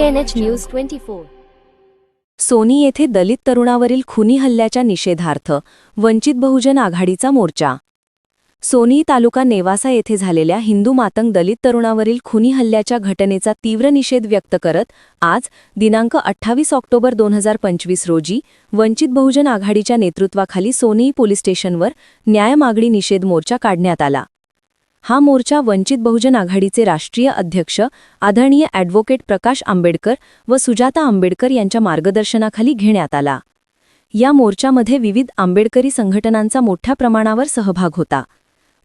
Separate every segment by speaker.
Speaker 1: KNH News 24.
Speaker 2: Sony येथे दलित तरुणावरील खुनी हल्ल्याच्या निषेधार्थ वंचित बहुजन आघाडीचा मोर्चा सोनी तालुका नेवासा येथे झालेल्या हिंदू मातंग दलित तरुणावरील खुनी हल्ल्याच्या घटनेचा तीव्र निषेध व्यक्त करत आज दिनांक अठ्ठावीस ऑक्टोबर दोन हजार पंचवीस रोजी वंचित बहुजन आघाडीच्या नेतृत्वाखाली सोनी पोलीस स्टेशनवर न्याय मागणी निषेध मोर्चा काढण्यात आला हा मोर्चा वंचित बहुजन आघाडीचे राष्ट्रीय अध्यक्ष आदरणीय ॲडव्होकेट प्रकाश आंबेडकर व सुजाता आंबेडकर यांच्या मार्गदर्शनाखाली घेण्यात आला. या मोर्चामध्ये विविध आंबेडकरी संघटनांचा मोठ्या प्रमाणावर सहभाग होता.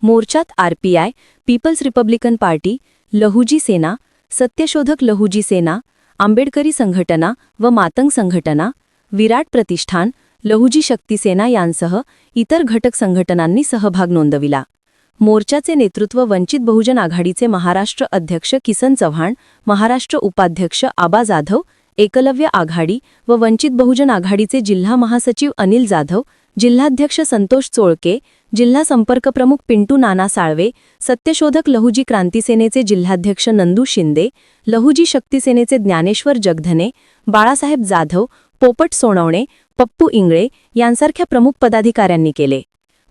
Speaker 2: मोर्चात RPI people's republican party Lahuji Sena Satyashodhak Lahuji Sena आंबेडकरी संघटना व मातंग संघटना विराट प्रतिष्ठान लहुजी शक्ती सेना यांसह इतर घटक संघटनांनी सहभाग नोंदविला. मोर्चाचे नेतृत्व वंचित बहुजन आघाडीचे महाराष्ट्र अध्यक्ष किसन चव्हाण महाराष्ट्र उपाध्यक्ष आबा जाधव एकलव्य आघाडी व वंचित बहुजन आघाडीचे जिल्हा महासचिव अनिल जाधव जिल्हाध्यक्ष संतोष चोळके जिल्हा संपर्क प्रमुख पिंटू नाना साळवे सत्यशोधक लहुजी क्रांतीसेनेचे जिल्हाध्यक्ष नंदू शिंदे लहुजी शक्तीसेनेचे ज्ञानेश्वर जगधने बाळासाहेब जाधव पोपट सोनवणे पप्पू इंगळे यांसारख्या प्रमुख पदाधिकाऱ्यांनी केले.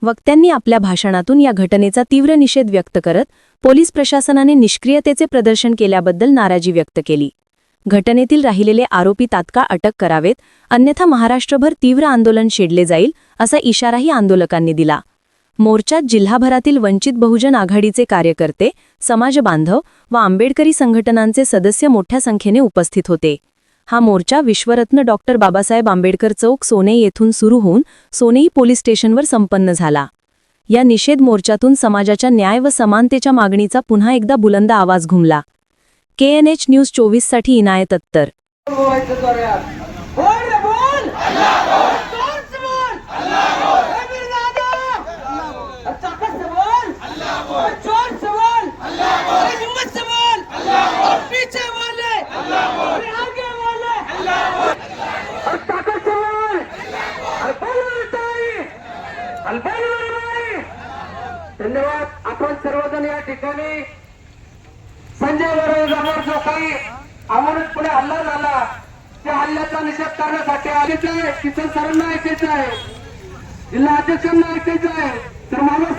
Speaker 2: वक्त्यांनी आपल्या भाषणातून या घटनेचा तीव्र निषेध व्यक्त करत पोलीस प्रशासनाने निष्क्रियतेचे प्रदर्शन केल्याबद्दल नाराजी व्यक्त केली. घटनेतील राहिलेले आरोपी तात्काळ अटक करावेत अन्यथा महाराष्ट्रभर तीव्र आंदोलन छेडले जाईल असा इशाराही आंदोलकांनी दिला. मोर्चात जिल्हाभरातील वंचित बहुजन आघाडीचे कार्यकर्ते समाजबांधव व आंबेडकरी संघटनांचे सदस्य मोठ्या संख्येने उपस्थित होते. हा मोर्चा विश्वरत्न डॉक्टर बाबासाहेब आंबेडकर चौक सोने येथून सुरू होऊन सोनेई पोलीस स्टेशनवर संपन्न झाला. या निषेध मोर्चातून समाजाच्या न्याय व समानतेच्या मागणीचा पुन्हा एकदा बुलंद आवाज घुमला. केएनएच न्यूज चोवीससाठी इनायत अत्तर
Speaker 3: बोलायचं जोरात. बोल रे बोल जोर से बोल ए मेरे दादा अच्छा कसं बोल और जोर से बोल और हिम्मत से बोल और पीछे बोले और आगे बोले और ताकत रहा है और बोल ताई. और बोल बाई. धन्यवाद. आपण सर्वजण या ठिकाणी संजय बरोबर जो काही अमानुष पुढे हल्ला झाला त्या हल्ल्याचा निषेध करण्यासाठी आलेच आहे. किसन सरांना ऐकायचं आहे. जिल्हा अध्यक्षांना ऐकायचं आहे. तर मला